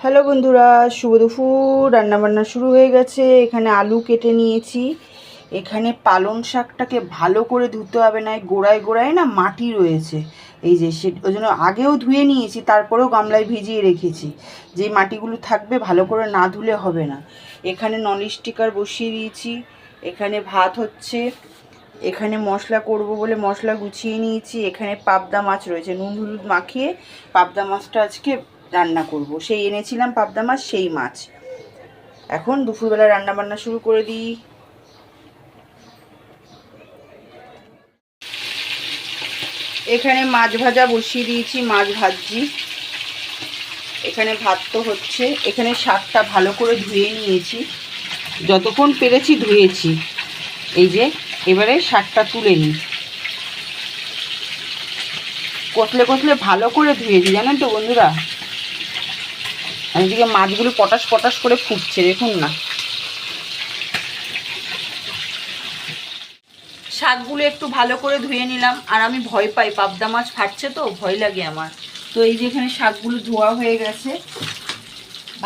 Hello বন্ধুরা, শুভ দুপুর। রান্নাবান্না শুরু হয়ে গেছে। এখানে আলু কেটে নিয়েছি। এখানে পালং শাকটাকে ভালো করে ধুতে হবে না গোড়ায় গোড়ায় না মাটি রয়েছে। এই যে সে ওই জন্য আগেও ধুয়ে নিয়েছি, তারপরেও গামলায় ভিজিয়ে রেখেছি। যে মাটিগুলো থাকবে ভালো করে না ধুলে হবে না। এখানে নন স্টিকার বসিয়ে দিয়েছি। এখানে ভাত হচ্ছে। এখানে মশলা করব বলে মশলা গুছিয়ে নিয়েছি। এখানে পাবদা মাছ রয়েছে। নুন, হলুদ মাখিয়ে পাবদা মাছটা আজকে রান্না করব। সেই এনেছিলাম পাবদা মাছ, সেই মাছ। এখন দুপুরবেলা রান্না বান্না শুরু করে দিই। এখানে মাছ ভাজা বসিয়ে দিয়েছি, মাছ ভাজছি। এখানে ভাত তো হচ্ছে। এখানে শাকটা ভালো করে ধুয়ে নিয়েছি। যতক্ষণ পেরেছি ধুয়েছি। এই যে, এবারে শাকটা তুলে নিই। কতলে কতলে ভালো করে ধুয়েছি জানেন তো বন্ধুরা? এদিকে মাছগুলো পটাশ পটাশ করে ফুটছে, দেখুন না। শাকগুলো একটু ভালো করে ধুয়ে নিলাম, আর আমি ভয় পাই, পাবদা মাছ ফাটছে তো, ভয় লাগে আমার। তো এই যে এখানে শাকগুলো ধোয়া হয়ে গেছে,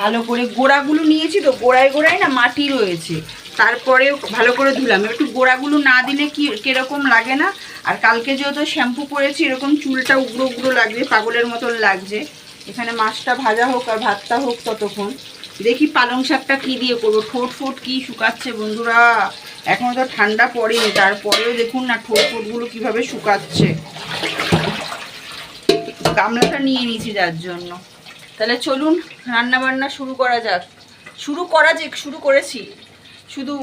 ভালো করে গোড়াগুলো নিয়েছি তো, গোড়ায় গোড়ায় না মাটি রয়েছে। তারপরেও ভালো করে ধুলাম একটু গোড়াগুলো না দিলে কি, কীরকম লাগে না? আর কালকে যেহেতু শ্যাম্পু করেছি, এরকম চুলটা উগ্রো উগ্রো লাগবে, পাগলের মতন লাগছে। এখানে মাছটা ভাজা হোক আর ভাতটা হোক ততক্ষণ। দেখি পালং শাকটা কী দিয়ে করব। ঠোঁট ফোট কী শুকাচ্ছে বন্ধুরা? এখনও তো ঠান্ডা পড়েনি। তারপরেও দেখুন না ঠোঁট ফোটগুলো কীভাবে শুকাচ্ছে। গামলাটা নিয়ে নিয়েছি যার জন্য। তাহলে চলুন রান্না বান্না শুরু করা যাক। শুরু করা যাক শুরু করেছি। শুধু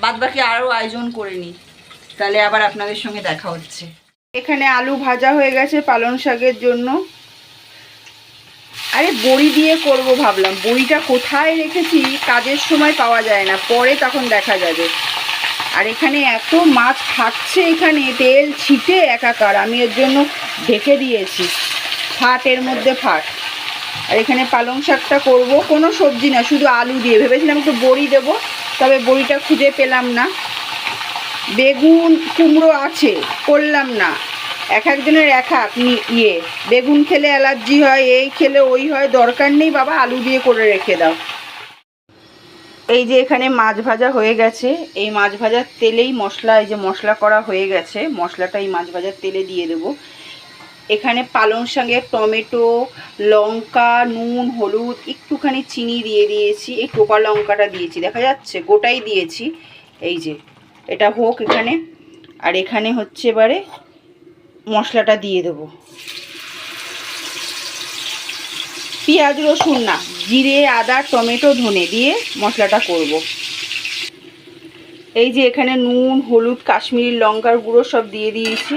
বাদবাকি আরও আয়োজন করে নিই। তাহলে আবার আপনাদের সঙ্গে দেখা হচ্ছে। এখানে আলু ভাজা হয়ে গেছে পালং শাকের জন্য। আরে বড়ি দিয়ে করব ভাবলাম। বড়িটা কোথায় রেখেছি, কাজের সময় পাওয়া যায় না, পরে তখন দেখা যাবে। আর এখানে এত মাছ থাকছে এখানে, তেল ছিটে একাকার, আমি এর জন্য ঢেকে দিয়েছি। ফাট এর মধ্যে ফাট। আর এখানে পালং শাকটা করব, কোনো সবজি না, শুধু আলু দিয়ে। ভেবেছিলাম একটু বড়ি দেবো, তবে বড়িটা খুঁজে পেলাম না। বেগুন কুমড়ো আছে, করলাম না। এক একজনের এক এক ইয়ে। বেগুন খেলে অ্যালার্জি হয়, এই খেলে ওই হয়, দরকার নেই বাবা, আলু দিয়ে করে রেখে দাও। এই যে এখানে মাছ ভাজা হয়ে গেছে। এই মাছ ভাজার তেলেই মশলা, এই যে মশলা করা হয়ে গেছে, মশলাটা এই মাছ ভাজার তেলে দিয়ে দেবো। এখানে পালং শাকে টমেটো, লঙ্কা, নুন, হলুদ, একটুখানি চিনি দিয়ে দিয়েছি, এই টোপা লঙ্কাটা দিয়েছি, দেখা যাচ্ছে, গোটাই দিয়েছি। এই যে, এটা হোক এখানে। আর এখানে হচ্ছে এবারে মশলাটা দিয়ে দেবো। পেঁয়াজ, রসুন না, জিরে, আদা, টমেটো, ধনে দিয়ে মশলাটা করব। এই যে এখানে নুন, হলুদ, কাশ্মীরি লঙ্কার গুঁড়ো সব দিয়ে দিয়েছি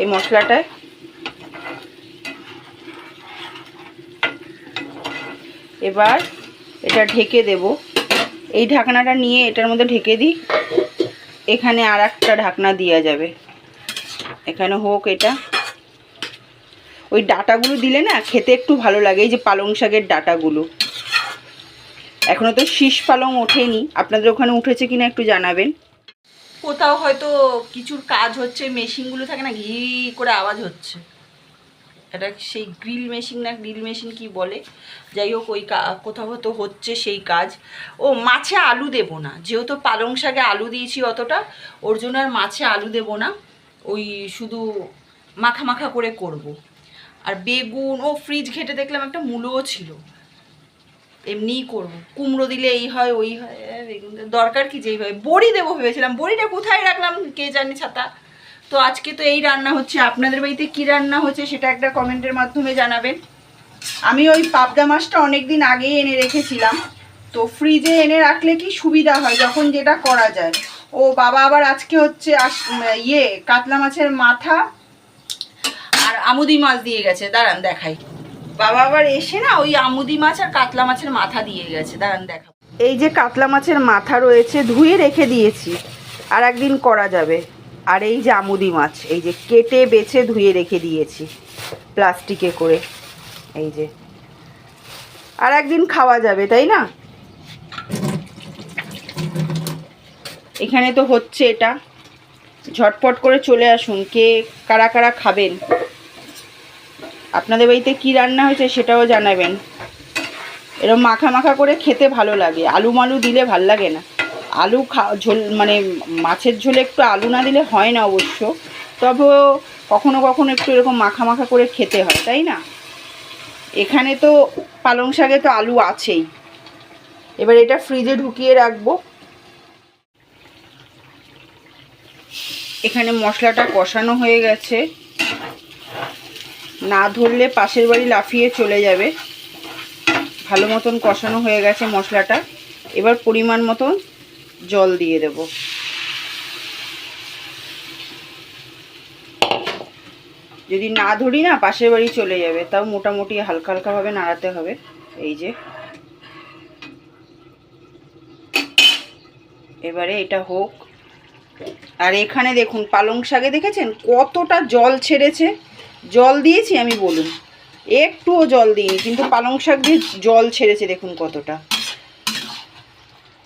এই মশলাটায়। এবার এটা ঢেকে দেব। এই ঢাকনাটা নিয়ে এটার মধ্যে ঢেকে দিই। এখানে আর একটা ঢাকনা দেওয়া যাবে। এখানে হোক এটা। ওই ডাটাগুলো দিলে না খেতে একটু ভালো লাগে, এই যে পালং শাকের ডাটাগুলো। এখনও তো শীষ পালং ওঠেনি। আপনাদের ওখানে উঠেছে কিনা একটু জানাবেন। কোথাও হয়তো কিছুর কাজ হচ্ছে, মেশিনগুলো থাকে না, ঘি করে আওয়াজ হচ্ছে। এটা সেই গ্রিল মেশিন না, গ্রিল মেশিন কি বলে? যাই হোক, ওই কোথাও হয়তো হচ্ছে সেই কাজ। ও, মাছে আলু দেব না। যেহেতু পালং শাকে আলু দিয়েছি অতটা, ওর জন্য আর মাছে আলু দেব না। ওই শুধু মাখা মাখা করে করব। আর বেগুন, ও ফ্রিজ ঘেটে দেখলাম একটা মূলও ছিল। এমনিই করব। কুমড়ো দিলে এই হয়, ওই হয় বেগুন দরকার কি যেই হয়। বড়ি দেবো ভেবেছিলাম। বড়িটা কোথায় রাখলাম কে জানি ছাতা। তো আজকে তো এই রান্না হচ্ছে। আপনাদের বাড়িতে কি রান্না হচ্ছে সেটা একটা কমেন্টের মাধ্যমে জানাবেন। আমি ওই পাবদা মাছটা অনেক দিন আগেই এনে রেখেছিলাম। তো ফ্রিজে এনে রাখলে কি সুবিধা হয় যখন যেটা করা যায়? ও বাবা আবার আজকে হচ্ছে ইয়ে কাতলা মাছের মাথা আর আমুদি মাছ দিয়ে গেছে। দাঁড়ান, দেখাই। বাবা আবার এসে না ওই আমুদি মাছ আর কাতলা মাছের মাথা দিয়ে গেছে। দাঁড়ান দেখা এই যে কাতলা মাছের মাথা রয়েছে, ধুয়ে রেখে দিয়েছি। আর একদিন করা যাবে। আর এই যে আমুদি মাছ, এই যে কেটে, বেছে, ধুয়ে রেখে দিয়েছি প্লাস্টিকে করে। এই যে। আর একদিন খাওয়া যাবে, তাই না? এখানে তো হচ্ছে এটা। ঝটপট করে চলে আসুন, কে কারা কারা খাবেন। আপনাদের বাড়িতে কি রান্না হয়েছে সেটাও জানাবেন। এরকম মাখা মাখা করে খেতে ভালো লাগে, আলু মালু দিলে ভালো লাগে না। আলু খা, ঝোল মানে মাছের ঝোলে একটু আলু না দিলে হয় না অবশ্য, তবেও কখনো কখনো একটু এরকম মাখা মাখা করে খেতে হয়, তাই না? এখানে তো পালং শাকে তো আলু আছেই। এবার এটা ফ্রিজে ঢুকিয়ে রাখব। এখানে মশলাটা কষানো হয়ে গেছে। না ধরলে পাশের বাড়ি লাফিয়ে চলে যাবে। ভালো মতন কষানো হয়ে গেছে মশলাটা। এবার পরিমাণ মতন জল দিয়ে দেব। যদি না ধরি না, পাশের বাড়ি চলে যাবে। তাও মোটামুটি হালকা হালকাভাবে নাড়াতে হবে। এই যে। এবারে এটা হোক। আর এখানে দেখুন, পালং শাকে দেখেছেন? কতটা জল ছেড়েছে। জল দিয়েছি আমি বলুন। একটুও জল দিইনি, কিন্তু পালং শাক দিয়ে জল ছেড়েছে দেখুন কতটা।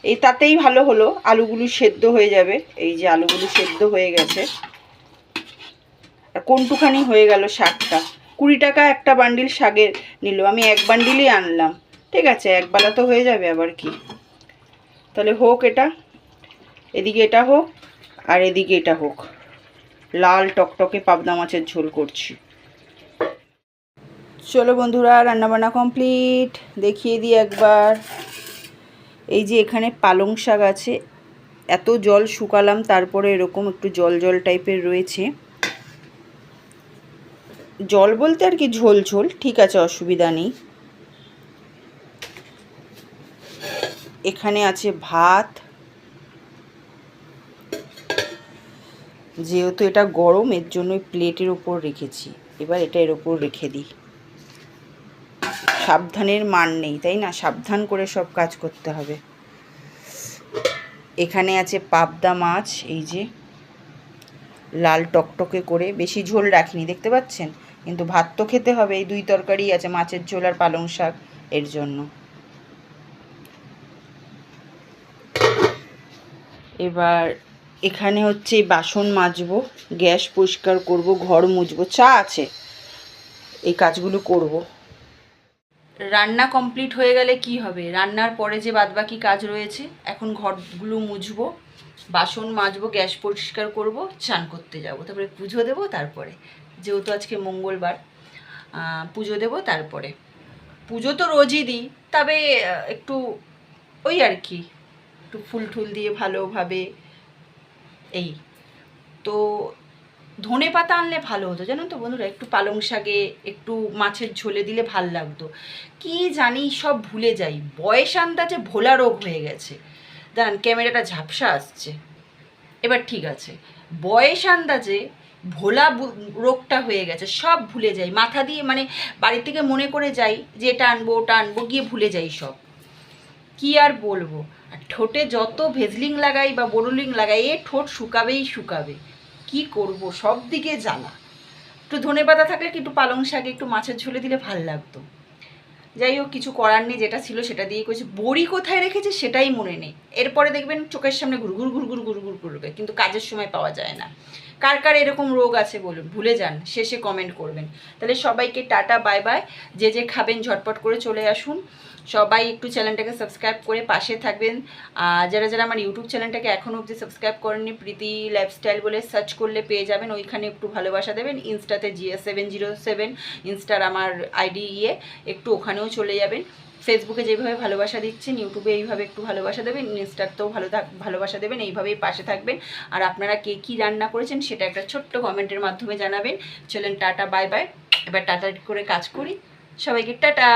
এই তাতেই ভালো হলো, আলুগুলো সেদ্ধ হয়ে যাবে। এই যে আলুগুলো সেদ্ধ হয়ে গেছে। আর কোনটুখানি হয়ে গেল শাকটা। কুড়ি টাকা একটা বান্ডিল শাকের নিল, আমি এক বান্ডিলই আনলাম। ঠিক আছে, একবেলা তো হয়ে যাবে আবার কি। তাহলে হোক এটা। এদিকে এটা হোক। আর এদিকে এটা হোক। লাল টকটকে পাবদা মাছের ঝোল করছি। চলো বন্ধুরা, রান্নাবান্না কমপ্লিট। দেখিয়ে দিই একবার। এই যে এখানে পালং শাক আছে। এত জল শুকালাম, তারপরে এরকম একটু জল জল টাইপের রয়েছে। জল বলতে আর কি ঝোল ঝোল, ঠিক আছে, অসুবিধা নেই। এখানে আছে ভাত যেহেতু এটা গরম, এর জন্য প্লেটের ওপর রেখেছি। এবার এটা এর ওপর রেখে দিই। সাবধানের মান নেই, তাই না? সাবধান করে সব কাজ করতে হবে। এখানে আছে পাবদা মাছ, এই যে। লাল টকটকে করে বেশি ঝোল রাখিনি, দেখতে পাচ্ছেন? কিন্তু ভাত তো খেতে হবে, এই দুই তরকারি আছে, মাছের ঝোল আর পালং শাক, এর জন্য। এবার এখানে হচ্ছে বাসন মাজবো, গ্যাস পরিষ্কার করব, ঘর মুছবো চা আছে। এই কাজগুলো করব। রান্না কমপ্লিট হয়ে গেলে কি হবে? রান্নার পরে যে বাদবাকি কাজ রয়েছে, এখন ঘরগুলো মুছবো বাসন মাজবো, গ্যাস পরিষ্কার করব, চান করতে যাব। তারপরে পুজো দেবো, তারপরে। যেহেতু আজকে মঙ্গলবার পুজো দেবো, তারপরে। পুজো তো রোজই দিই, তবে একটু ওই আর কি, একটু ফুল টুল দিয়ে ভালোভাবে এই। তো ধনে পাতা আনলে ভালো হতো, জানো তো বন্ধুরা? একটু পালং শাকে, একটু মাছের ঝোলে দিলে ভালো লাগতো। কি জানি সব ভুলে যাই। বয়স আন্দাজে ভোলা রোগ হয়ে গেছে। দাঁড়ান, ক্যামেরাটা ঝাপসা আসছে। এবার ঠিক আছে। বয়স আন্দাজে ভোলা রোগটা হয়ে গেছে, সব ভুলে যাই। মাথা দিয়ে মানে বাড়ি থেকে মনে করে যাই যে এটা আনব, ওটা আনব, গিয়ে ভুলে যাই সব। কি আর বলব? ঠোঁটে যত ভেজলিং লাগাই বা বোরোলিং লাগাই, এ ঠোঁট শুকাবেই শুকাবে। কি করব? সব দিকে জ্বালা। একটু ধনে পাতা থাকলে একটু পালং শাকে, একটু মাছের ঝোলে দিলে ভালো লাগতো। যাই হোক, কিছু করার নেই, যেটা ছিল সেটা দিয়ে করেছি। বড়ি কোথায় রেখেছে সেটাই মনে নেই। এরপরে দেখবেন চোখের সামনে ঘুরঘুর ঘুরঘুর ঘুরঘুর করবে কিন্তু কাজের সময় পাওয়া যায় না। কার কার এরকম রোগ আছে বলুন, ভুলে যান, শেষে কমেন্ট করবেন। তাহলে সবাইকে টাটা বাই বাই যে যে খাবেন ঝটপট করে চলে আসুন। সবাই একটু চ্যানেলটাকে সাবস্ক্রাইব করে পাশে থাকবেন। আর যারা যারা আমার ইউটিউব চ্যানেলটাকে এখনও অবধি সাবস্ক্রাইব করেননি, প্রীতি লাইফস্টাইল বলে সার্চ করলে পেয়ে যাবেন। ওইখানে একটু ভালোবাসা দেবেন। ইনস্টাতে G S seven zero seven ইনস্টার আমার আইডি ইয়ে একটু ওখানেও চলে যাবেন। ফেসবুকে যেভাবে ভালোবাসা দিচ্ছেন ইউটিউবে এইভাবে একটু ভালোবাসা দেবেন ইনস্টাতেও ভালো থাক, ভালোবাসা দেবেন, এইভাবেই পাশে থাকবেন। আর আপনারা কে কী রান্না করেছেন সেটা একটা ছোট্ট কমেন্টের মাধ্যমে জানাবেন। চলেন টাটা বাই বাই এবার টাটা করে কাজ করি। সবাইকে টাটা!